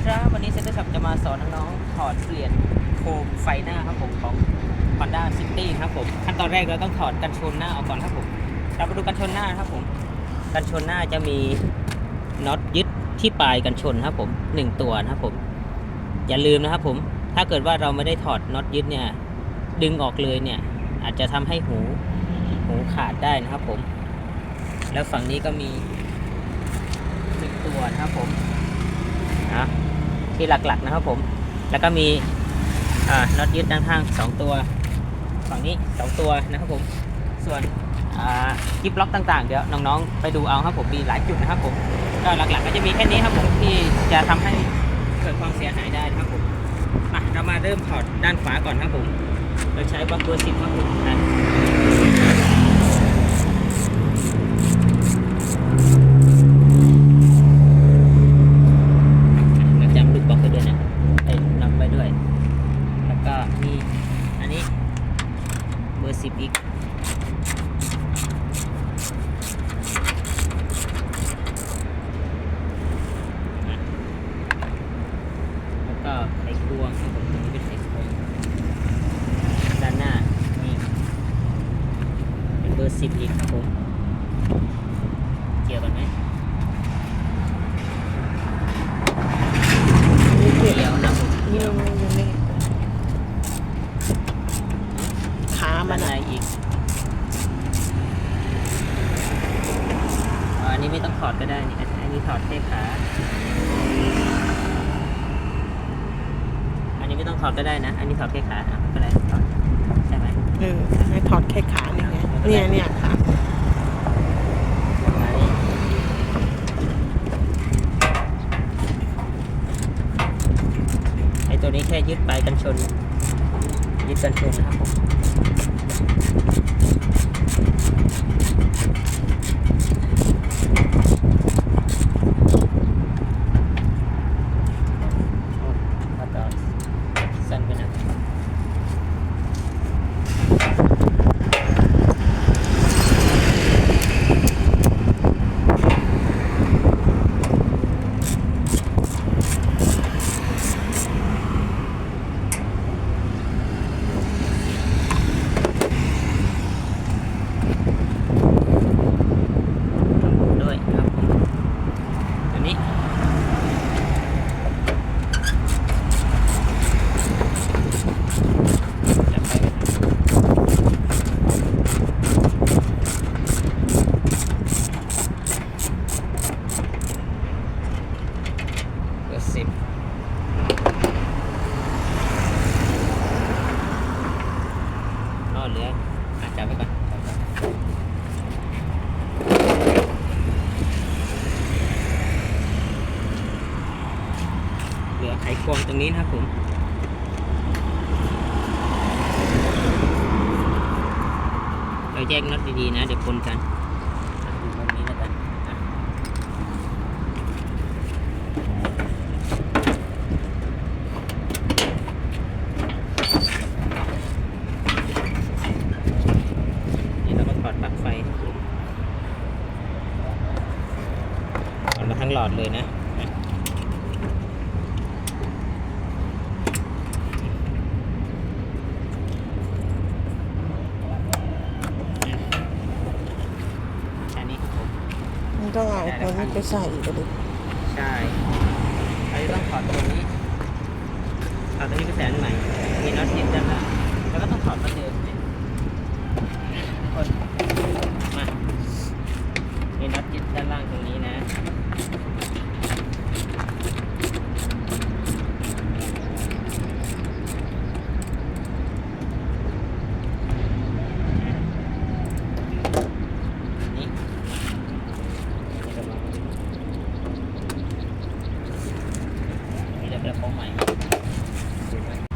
ดีครับ วันนี้เซ็นเตอร์ขับจะมาสอนน้องๆถอดเปลี่ยนโคมไฟหน้าครับผมของ Honda City ครับผมขั้นตอนแรกเราต้องถอดกันชนหน้าออกก่อนครับผมเรามาดูกันชนหน้าครับผมกันชนหน้าจะมีน็อตยึดที่ปลายกันชนครับผมหนึ่งตัวนะครับผมอย่าลืมนะครับผมถ้าเกิดว่าเราไม่ได้ถอดน็อตยึดเนี่ยดึงออกเลยเนี่ยอาจจะทำให้หูหูขาดได้นะครับผม แล้วฝั่งนี้ก็มีหนึ่งตัวนะครับผมนะ ที่หลักๆนะครับผม แล้วก็มีน็อตยึดด้านข้างสองตัวฝั่งนี้สองตัวนะครับผม ส่วนกิฟล็อกต่างๆ เดี๋ยวน้องๆ ไปดูเอาครับผมมีหลายจุดนะครับผมก็หลักๆก็จะมีแค่นี้ครับผมที่จะทำให้เกิดความเสียหายได้นะครับผมมาเรามาเริ่มถอดด้านขวาก่อนครับผม เราใช้บล็อกเบอร์สิบครับผมนะเราจำลูกบล็อกไปด้วยนะไอ้นับไปด้วย แล้วก็มีอันนี้ เบอร์สิบอีก แล้วก็ไขควงครับผมตรงนี้เป็นไขควงด้านหน้านี่เป็นเบอร์สิบอีกครับผมเกี่ยวกันไหม นี่เกี่ยว เกี่ยวนะผม นี่มันยังไม่ขา ด้า มัน นใน อะ อีกอ่าอันนี้ไม่ต้องถอดก็ได้นี่อันนี้ถอดแค่ขา อันนี้ไม่ต้องถอดก็ได้นะ อันนี้ถอดแค่ขาอะไม่เป็นไรถอดใช่ไหม เออให้ถอด แค่ขาเนี่ยเนี่ยเนี่ยขาอันนี้ไอตัวนี้แค่ยึดปลายกันชนยึดกันชนนะครับผม โอ้ถ้าต่อสั้นไปหนะ ด้วยครับผมอันนี้จับไปเบอร์ สิบรอดเหลืออะจับไว้ก่อนเหลือไขควงตรงนี้นะครับผมเราแยกน็อตดีๆนะ เดี๋ยวปนกันอะดูตรงนี้แล้วกันอะนี่เราก็ถอดปลั๊กไฟถอ ดมาทั้งหลอดเลยนะอะแค่นี้ครับผมมันต้องเอาตัวนี้ไปใส่ก็ดิใช่เราจะต้องถอดตัวนี้ถอดตัวนี้ไปแสนใหม่มีน็อตยึดด้านล่างแล้วก็ต้องถอดมาเดิมเนี่ยกดมา มีน็อตยึดด้านล่างตรงนี้นะ นี่นี่ก็ลองดูนี่เดี๋ยวไปโค้ง ใหม่ดูไว้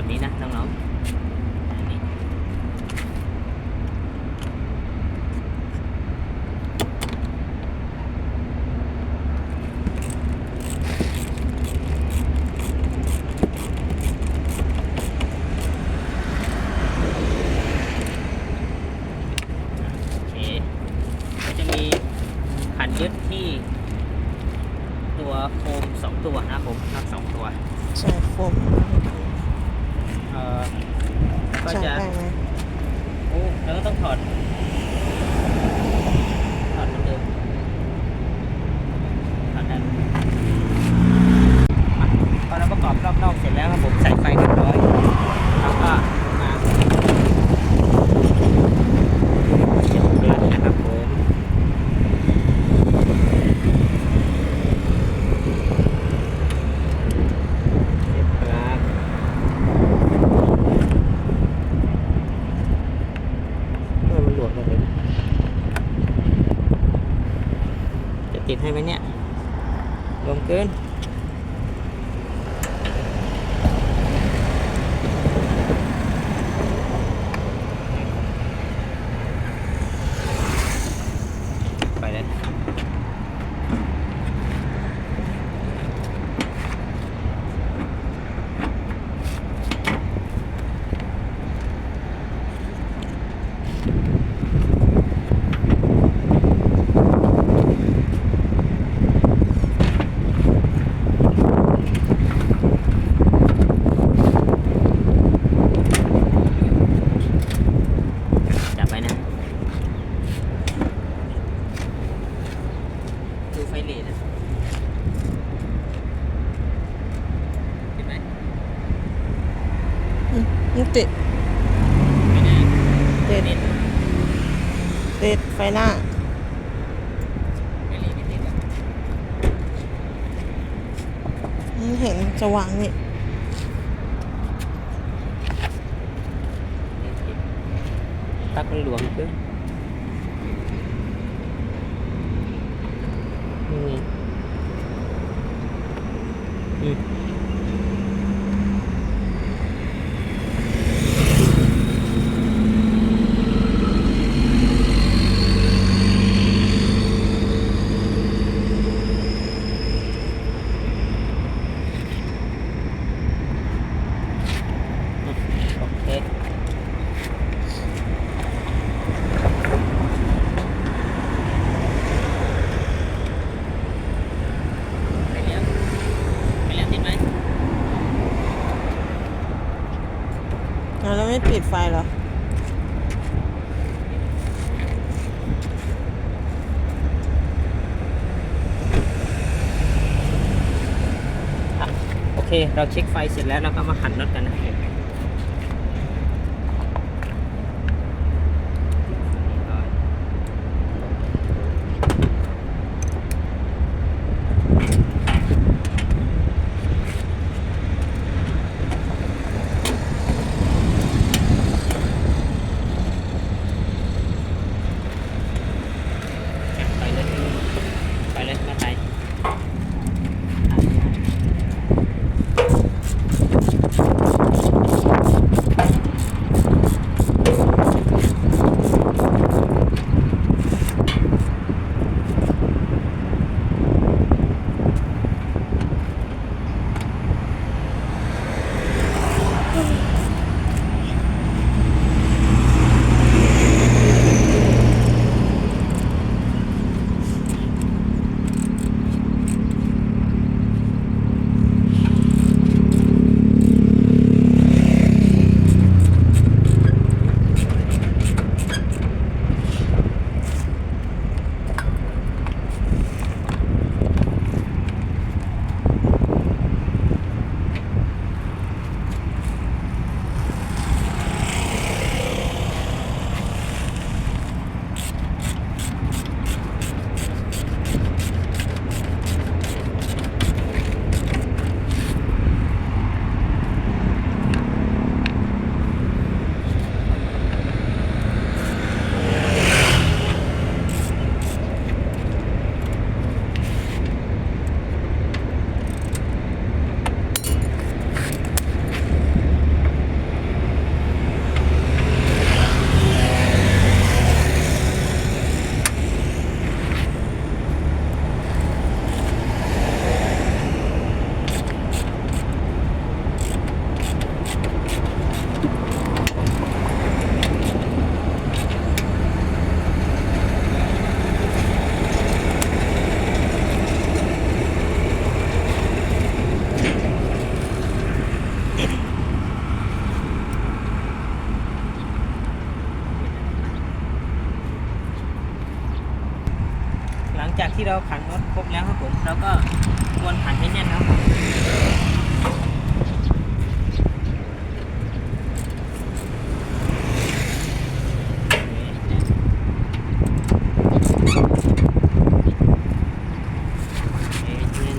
าง นี้นน็อตแบบนี้นะน้องๆโอเคจะมีขันยึดที่ตัวโคมสองตัวนะครับผมน็อตสองตัว ใช่โฟม เอ่อก็ใช่จะได้ไหมโอ้แล้วก็ต้องถอดถอดเหมือนเดิมถอดได้อะพอเราประกอบรอบนอกเสร็จแล้วครับผมใส่ไฟเรียบร้อยแล้วก็มาเสียบปลั๊กนะครับผมเสียบปลั๊ก เมื่อมันหลวมกันเลยจะ ติดให้ไหมเนี่ยรวมเกิน ไปเลยจับไว้นะ ดูไฟเลนนะเห็นไหมอืมนี่ติดไม่น่าติดเน็ตติดไฟหน้าไฟเลนไม่ติดอะอืมเห็นสว่างนี่เน็ตติดปลั๊กมันหลวมเกินนี่ไงอืมโอเค ไปเลี้ยวไปเลี้ยวติดไหม อะ แล้วไม่ปิดไฟเหรอโอเค เราเช็คไฟเสร็จแล้วเราก็มาหันน็อตกันนะ ที่เราขันน็อตครบแล้วครับผมเราก็ควรขันให้แน่นนะครับผมเอ๊ะแน่น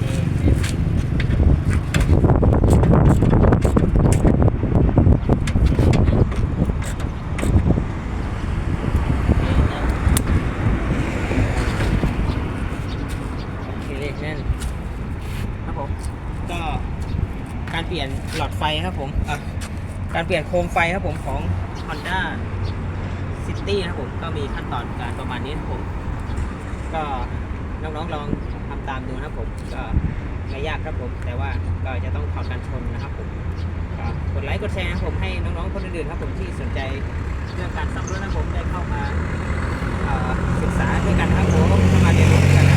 เอ๊ะแน่น โอเคเลขแน่นครับผมก็การเปลี่ยนหลอดไฟ ครับผมการเปลี่ยนโคมไฟครับผมของ Honda City นะครับผมก็มีขั้นตอนการประมาณนี้นะครับผม ก็น้องๆลองทำตามดูนะครับผมก็ไม่ยากครับผม แต่ว่าก็จะต้องถอดกันชนนะครับผมกดไลค์กดแชร์นะครับผมให้น้องๆคนอื่นๆครับผมที่สนใจเรื่องการซ่อมรถนะครับผมได้เข้ามาศึกษาด้วยกันครับผมเข้ามาเรียนรู้กัน